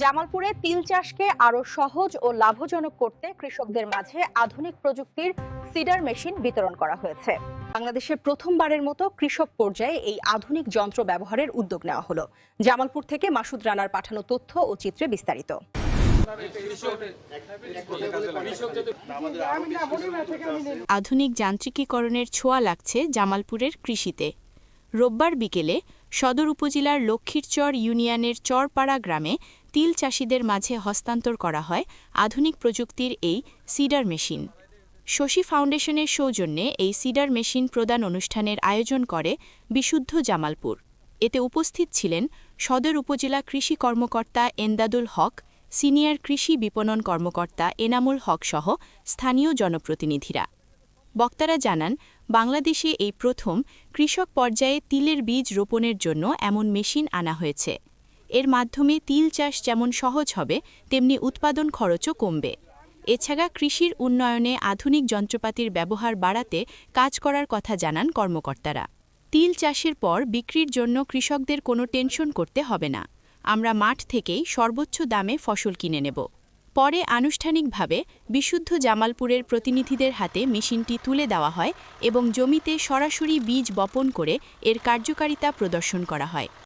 জামালপুরে তিল চাষকে আরও সহজ ও লাভজনক করতে কৃষকদের মাঝে আধুনিক প্রযুক্তির সিডার মেশিন বিতরণ করা হয়েছে। বাংলাদেশের প্রথমবারের মতো কৃষক পর্যায়ে এই আধুনিক যন্ত্র ব্যবহারের উদ্যোগ নেওয়া হলো। জামালপুর থেকে মাসুদ রানার পাঠানো তথ্য ও চিত্রে বিস্তারিত। আধুনিক যান্ত্রিকীকরণের ছোঁয়া লাগছে জামালপুরের কৃষিতে। রোববার বিকেলে সদর উপজেলার লক্ষ্মীরচর ইউনিয়নের চরপাড়া গ্রামে তিল চাষিদের মাঝে হস্তান্তর করা হয় আধুনিক প্রযুক্তির এই সিডার মেশিন। শশী ফাউন্ডেশনের সৌজন্যে এই সিডার মেশিন প্রদান অনুষ্ঠানের আয়োজন করে বিশুদ্ধ জামালপুর। এতে উপস্থিত ছিলেন সদর উপজেলা কৃষি কর্মকর্তা এন্দাদুল হক, সিনিয়র কৃষি বিপণন কর্মকর্তা এনামুল হক সহ স্থানীয় জনপ্রতিনিধিরা। বক্তারা জানান, বাংলাদেশে এই প্রথম কৃষক পর্যায়ে তিলের বীজ রোপণের জন্য এমন মেশিন আনা হয়েছে। এর মাধ্যমে তিল চাষ যেমন সহজ হবে, তেমনি উৎপাদন খরচও কমবে। এছাড়া কৃষির উন্নয়নে আধুনিক যন্ত্রপাতির ব্যবহার বাড়াতে কাজ করার কথা জানান কর্মকর্তারা। তিল চাষের পর বিক্রির জন্য কৃষকদের কোনো টেনশন করতে হবে না। আমরা মাঠ থেকেই সর্বোচ্চ দামে ফসল কিনে নেব। পরে আনুষ্ঠানিকভাবে বিশুদ্ধ জামালপুরের প্রতিনিধিদের হাতে মেশিনটি তুলে দেওয়া হয় এবং জমিতে সরাসরি বীজ বপন করে এর কার্যকারিতা প্রদর্শন করা হয়।